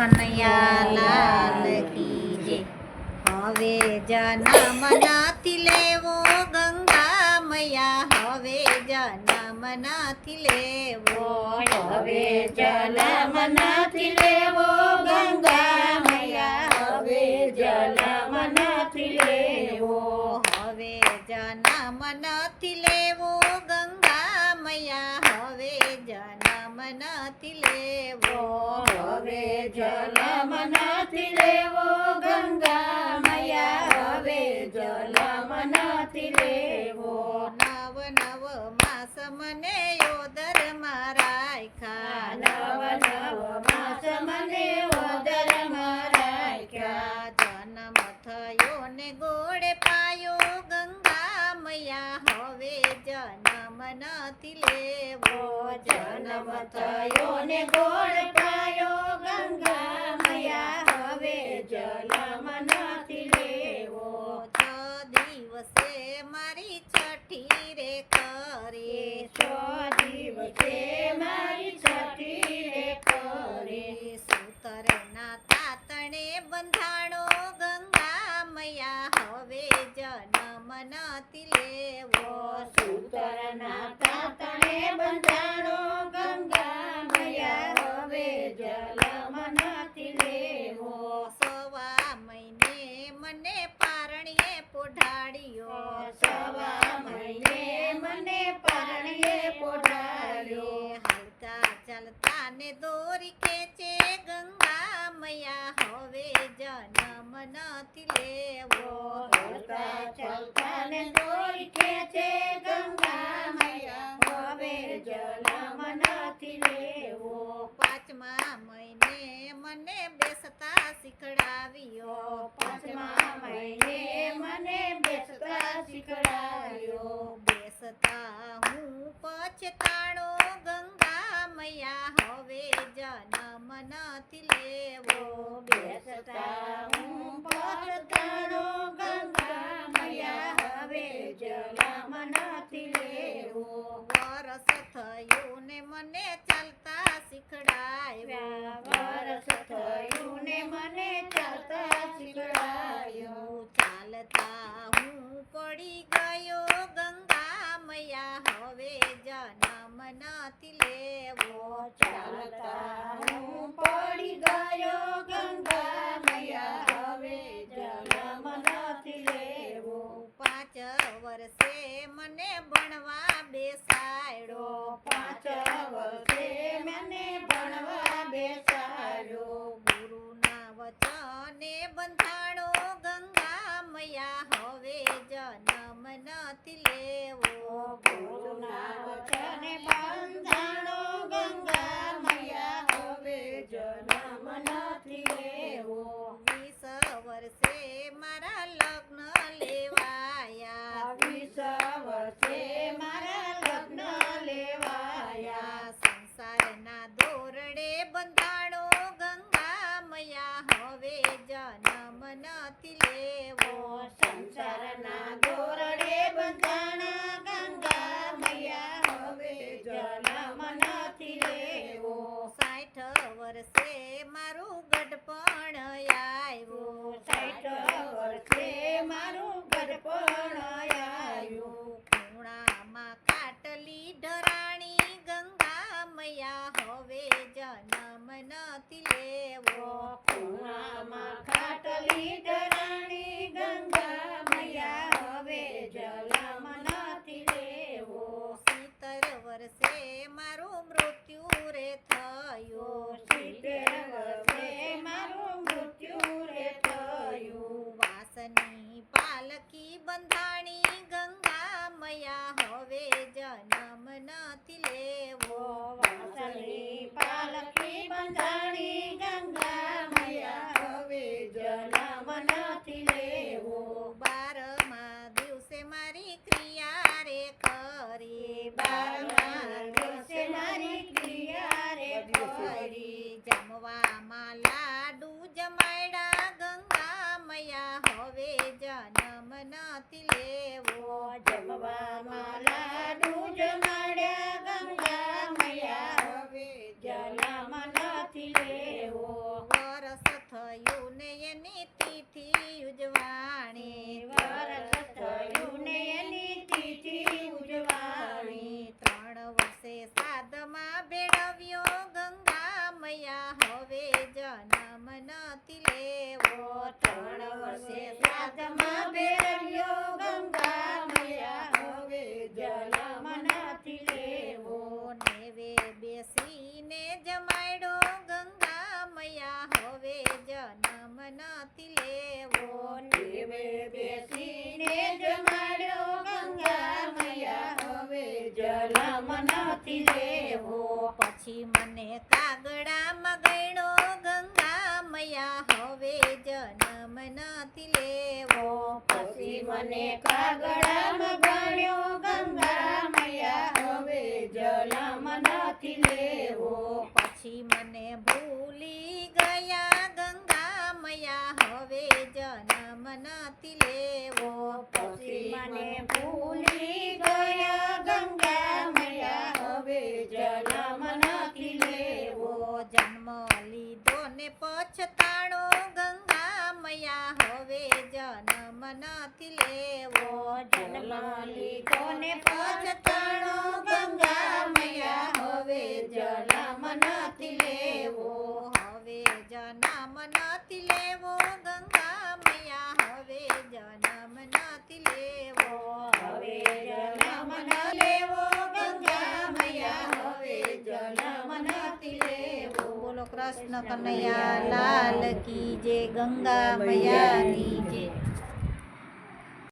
કનૈયા લાલ કી જય હવે જન્મ મનાથી લેવો ગંગા મૈયા હવે જન્મ મનાથી લેવો. હવે જન્મ મનાથી લેવો નથી લેવો, હવે જન્મ નથી લેવો, ગંગા મૈયા, હવે જન્મ નથી લેવો. નવ નવ માસ મને યોદર મારાય નવ નવ માસ મને યોદર મારાય, ખા જન્મ થયો ને ગોળે પાયો, ગંગા મૈયા, હવે જન્મ નથી જન્મ થયો ને ગોળ પાયો ગંગા મૈયા હવે જન્મ નથી લેવો. છ દિવસે મારી છઠ્ઠી રે કરી. સો દિવસે મારી છઠ્ઠી રે કરી. સૂતરના તાતણે બંધાણો ગંગા મૈયા હવે જન્મ નથી લેવો. સૂતરના તાતણે બંધાણો ગંગા મૈયા હવે જન્મ નથી લેવો. સવા મહિને મને પારણીએ પોઢાડ્યો. સવા મહિને મને પરણીએ પોઢાડ્યો. હાલતા ચાલતા ને દોરી ખેંચે ગંગા મૈયા. હવે જન્મ નથી લેવો. હળતા ચાલતા ને દોરી ખેંચે ગંગા મૈયા. હવે જન્મ નથી લેવો પાંચમા મહિને મને બેસતા શીખડાવ્યો, પાંચમા મહિને મને બેસતા શીખડાવ્યો. બેસતા હું પછતાણો ગંગા મૈયા, હવે જન્મ નથી લેવો. બેસતા હું પછતાણો ગંગા મૈયા, હવે જન્મ નથી લેવો. વરસ થયું ને મને ચાલતા શીખડાવ્યા. વરસ થયું મને ચાલતા શીખડાયો ચાલતા હું પડી ગયો ગંગા મૈયા હવે જન્મ નથી લેવો ચાલતા હું પડી ગયો ગંગા મૈયા હવે જન્મ નથી લેવો પાંચ વર્ષે મને ભણવા બેસાડ્યો પાંચ વર્ષે મને ભણવા બેસાડ્યો ગુરુના વચને બંધાણો ગંગા મૈયા હવે જન્મ નથી લેવો. ગુરુના નથી લેવો પછી મને કાગડામાં ગણો ગંગા મયા હવે જન્મ નથી લેવો. પછી મને કાગડામાં ગણ્યો ગંગા મયા હવે જન્મ નથી લેવો. પછી મને ભૂલી ગયા ગંગા મૈયા હવે જન્મ નથી લેવો. પછી મને ભૂલી ગયા ગંગા મૈયા હવે જન્મ નથી લેવો જન્મ લીધો ને પછતાણો ગંગા મયા હવે જન્મ નથી લેવો. જન્મ લીધો ને પછતાણો ગંગા મૈયા હવે જન્મ નથી લેવો હવે જન્મ નથી લેવો ગંગા મૈયા હવે જન્મ નથી લેવો હવે જન્મ ન લેવો ગંગા મૈયા હવે જન્મ નથી લેવો બોલો કૃષ્ણ કનૈયા લાલ કી જે ગંગા મૈયાની જય.